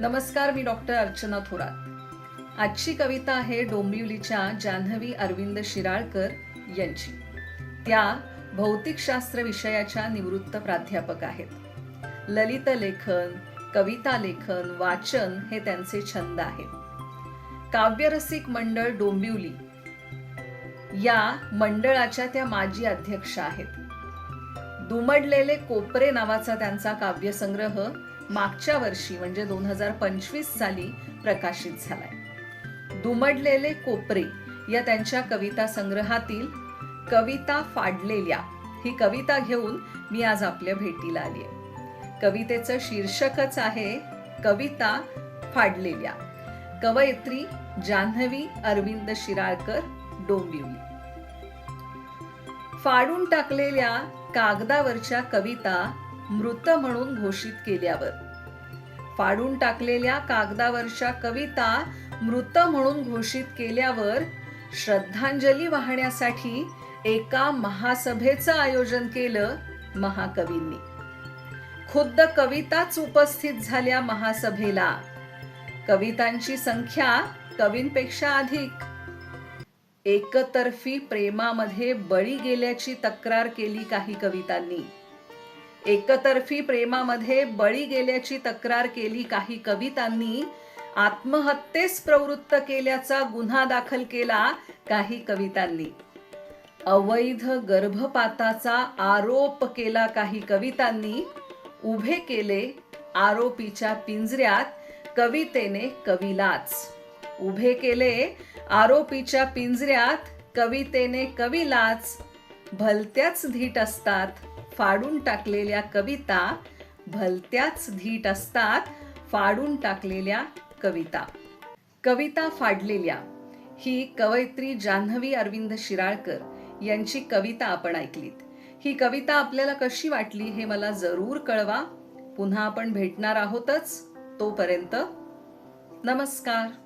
नमस्कार मी डॉक्टर अर्चना थोरात. आजची कविता आहे डोंबिवलीच्या जान्हवी अरविंद शिराळकर यांची. त्या भौतिकशास्त्र विषयाच्या निवृत्त प्राध्यापक आहेत. ललित लेखन कविता लेखन वाचन हे त्यांचे छंद आहेत. काव्यरसिक मंडळ डोंबिवली या मंडळाच्या त्या माजी अध्यक्ष आहेत. दुमडलेले कोपरे नावाचा त्यांचा काव्यसंग्रह मागच्या वर्षी म्हणजे दोन हजार पंचवीस साली प्रकाशित झालाय. दुमडलेले कोपरे या त्यांच्या कविता संग्रहातील कविता फाडलेल्या ही कविता घेऊन मी आज आपल्या भेटीला आली आहे. कवितेचं शीर्षकच आहे कविता फाडलेल्या. कवयित्री जान्हवी अरविंद शिराळकर डोंबिवली. फाडून टाकलेल्या कागदावरच्या कविता मृत म्हणून घोषित केल्यावर. फाडून टाकलेल्या कागदावरच्या कविता मृत म्हणून घोषित केल्यावर श्रद्धांजली वाहण्यासाठी एका महासभेचं आयोजन केलं महाकवींनी. खुद्द कविताच उपस्थित झाल्या महासभेला. कवितांची संख्या कवींपेक्षा अधिक. एकतर्फी प्रेमामध्ये बळी गेल्याची तक्रार केली काही कवितांनी. एकतर्फी प्रेमामध्ये बळी गेल्याची तक्रार केली काही कवितांनी. आत्महत्येस प्रवृत्त केल्याचा गुन्हा दाखल केला काही कवितांनी. अवैध गर्भपाताचा आरोप केला काही कवितांनी. उभे केले आरोपीच्या पिंजऱ्यात कवितेने कवीलाच. उभे केले आरोपीच्या पिंजऱ्यात कवितेने कवीलाच. भलत्याच धीट असतात फाडून टाकलेल्या कविता भलत्याच धीट असतात फाडून टाकलेल्या कविता. कविता फाडलेल्या. ही कवयित्री जान्हवी अरविंद शिराळकर यांची कविता आपण ऐकलीत. ही कविता आपल्याला कशी वाटली हे मला जरूर कळवा. पुन्हा आपण भेटणार आहोतच तोपर्यंत. नमस्कार.